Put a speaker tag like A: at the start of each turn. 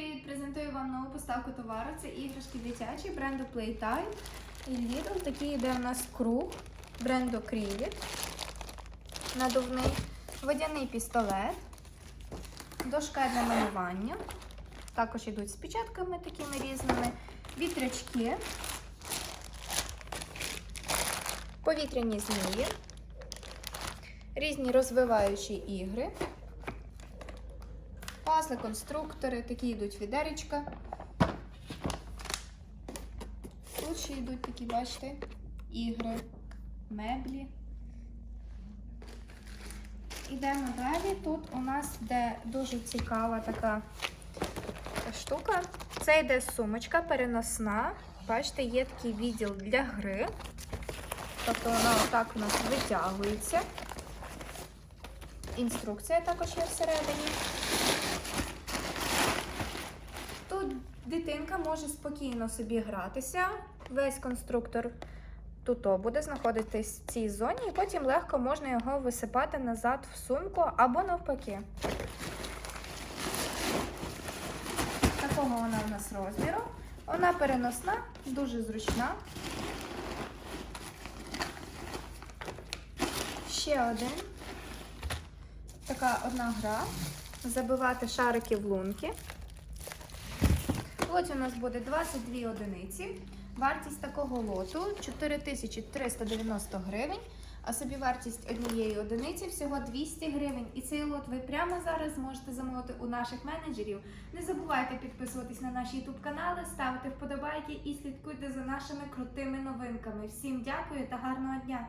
A: привіт! Презентую вам нову поставку товару. Це іграшки дитячі бренду Playtime. І Lidl. Такий йде у нас круг бренду Krivit. Надувний, водяний пістолет, дошка для малювання. Також йдуть з печатками такими різними, вітрячки, повітряні змії, різні розвиваючі ігри. Пазли, конструктори, такі йдуть відеречка. Тут ще йдуть такі, бачите, ігри, меблі. Ідемо далі. Тут у нас йде дуже цікава така штука. Це йде сумочка переносна. Бачите, є такий відділ для гри. Тобто вона отак у нас витягується. Інструкція також є всередині. Тут дитинка може спокійно собі гратися. Весь конструктор тут буде знаходитись в цій зоні, і потім легко можна його висипати назад в сумку або навпаки. Такого вона в нас розміру. Вона переносна, дуже зручна. Ще один. Така одна гра. Забивати шарики в лунки. Лот у нас буде 22 одиниці. Вартість такого лоту 4390 гривень, а собі вартість однієї одиниці всього 200 гривень. І цей лот ви прямо зараз зможете замовити у наших менеджерів. Не забувайте підписуватись на наші YouTube канали, ставити вподобайки і слідкуйте за нашими крутими новинками. Всім дякую та гарного дня!